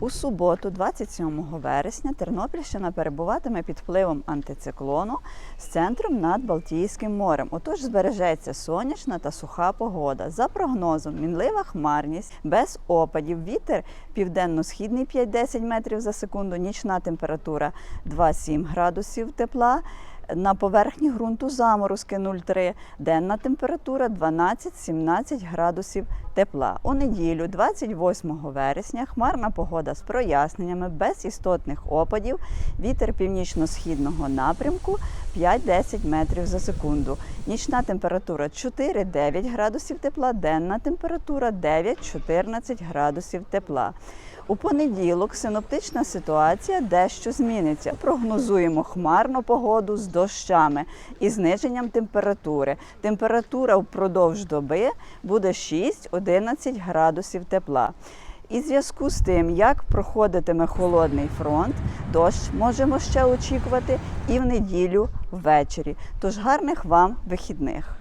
У суботу, 27 вересня, Тернопільщина перебуватиме під впливом антициклону з центром над Балтійським морем. Отож збережеться сонячна та суха погода. За прогнозом, мінлива хмарність без опадів. Вітер південно-східний 5-10 метрів за секунду, нічна температура 2-7 градусів тепла. На поверхні ґрунту заморозки 0,3, денна температура 12-17 градусів тепла. У неділю, 28 вересня, хмарна погода з проясненнями, без істотних опадів, вітер північно-східного напрямку 5-10 метрів за секунду. Нічна температура 4-9 градусів тепла, денна температура 9-14 градусів тепла. У понеділок синоптична ситуація дещо зміниться. Прогнозуємо хмарну погоду з дощами і зниженням температури. Температура впродовж доби буде 6-11 градусів тепла. І зв'язку з тим, як проходитиме холодний фронт, дощ можемо ще очікувати і в неділю ввечері. Тож гарних вам вихідних.